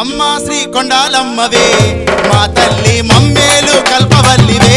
అమ్మా శ్రీ కొండాలమ్మవే మా తల్లి మమ్మేలు కల్పవల్లివే.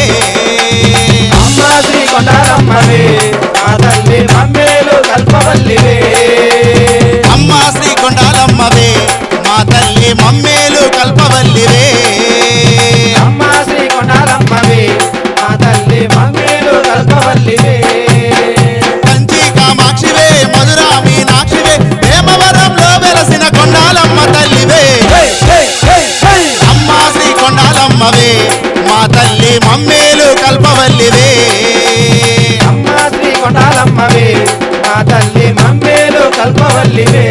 తల్లి మమ్మేలు కల్పవల్లివే.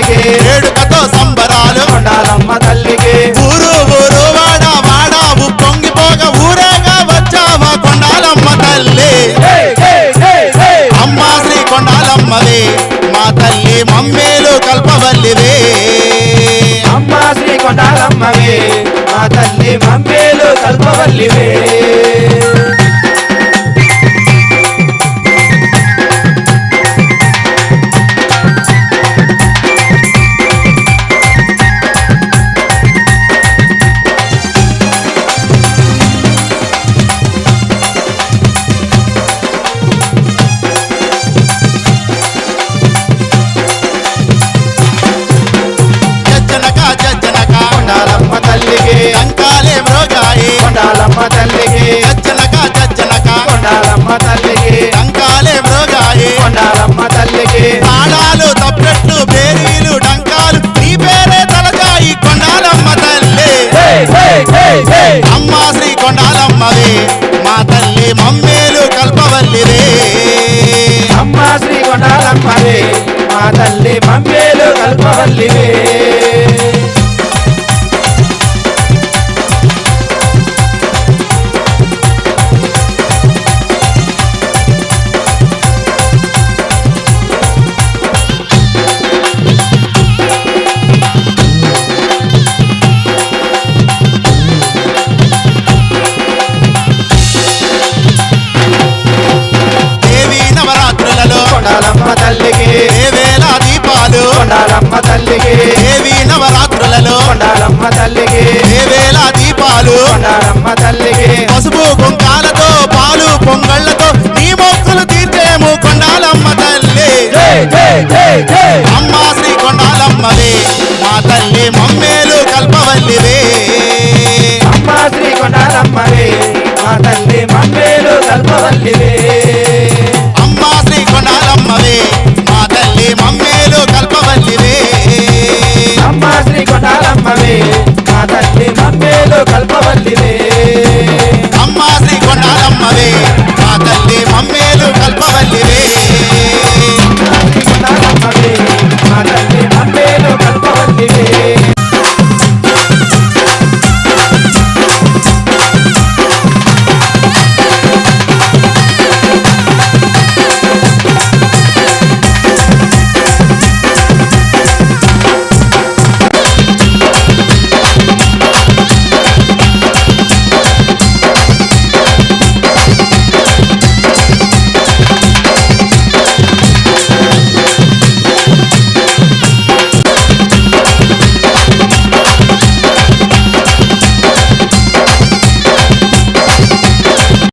తల్లికి. వేడుకతో సంబరాలు కొండాలమ్మ తల్లికి. ఊరు ఊరు వాడ వాడావు పొంగిపోగా ఊరేగా వచ్చావా కొండాలమ్మ తల్లి. అమ్మా శ్రీ కొండాలమ్మవే మా తల్లి మమ్మేలు కల్పవల్లివే. అమ్మ శ్రీ కొండాలమ్మవే మా తల్లి మమ్మేలు కల్పవల్లివే. కల్పవల్లివే కొండాలమ్మ తల్లికి. దేవి నవరాత్రులలో కొండాలమ్మ తల్లికి. వేవేల దీపాలు కొండాలమ్మ తల్లికి. పసుపు కుంకాలతో పాలు పొంగళ్ళతో నీ మొక్కులు తీర్చేము కొండాలమ్మ తల్లి. జై జై జై జై. అమ్మా శ్రీ కొండాలమ్మవే మా తల్లి మమ్మేలు కల్పవల్లివే. అమ్మ శ్రీ కొండాలమ్మవే మా తల్లి మమ్మేలు కల్పవల్లివే.